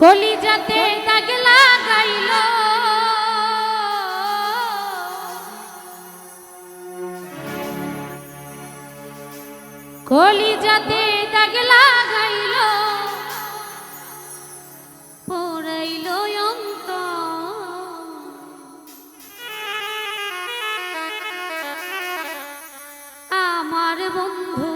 কলিজাতে দাগ লাগাইল কলিজাতে দাগ লাগাইল পড়াইল অন্ত আমার বন্ধু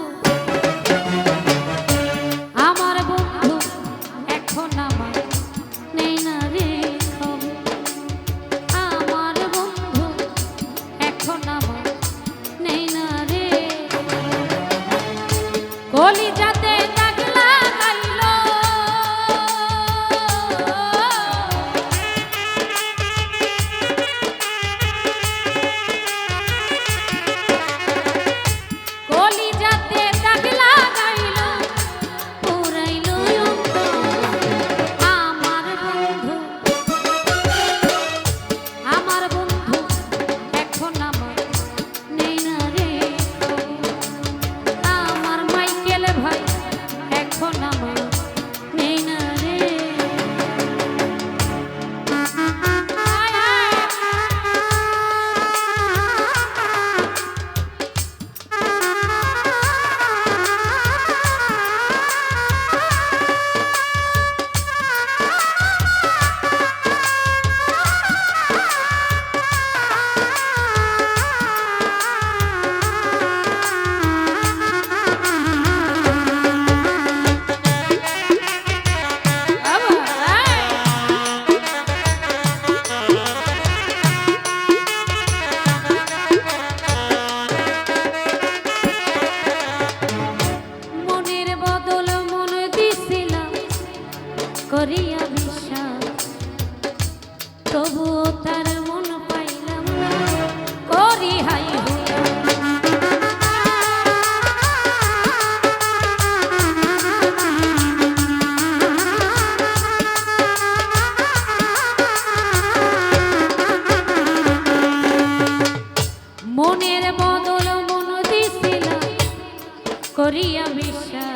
করিয়া বিশ্বাস তবু তার মন পাইলাম না, করি হাই মনের বদল মন দিছিলাম, করিয়া বিশ্বাস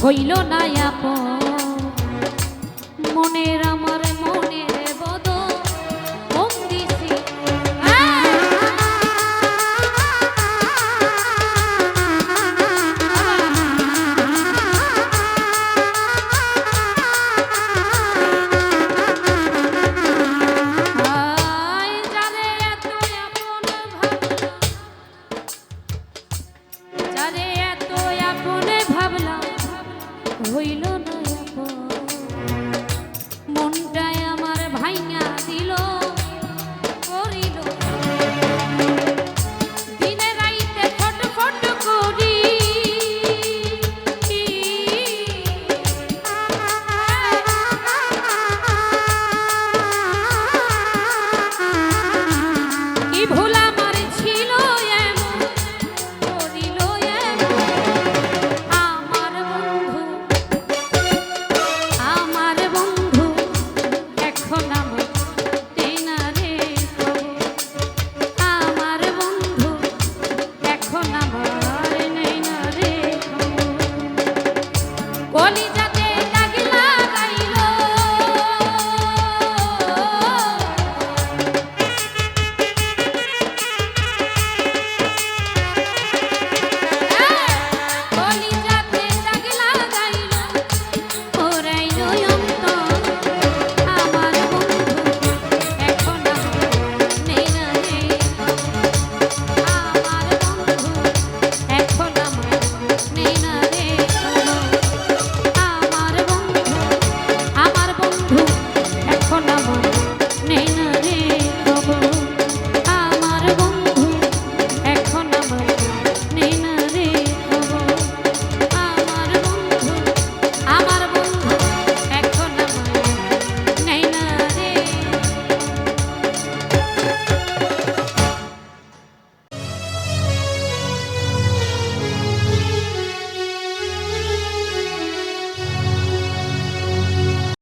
হইল না আপন। মনের Huy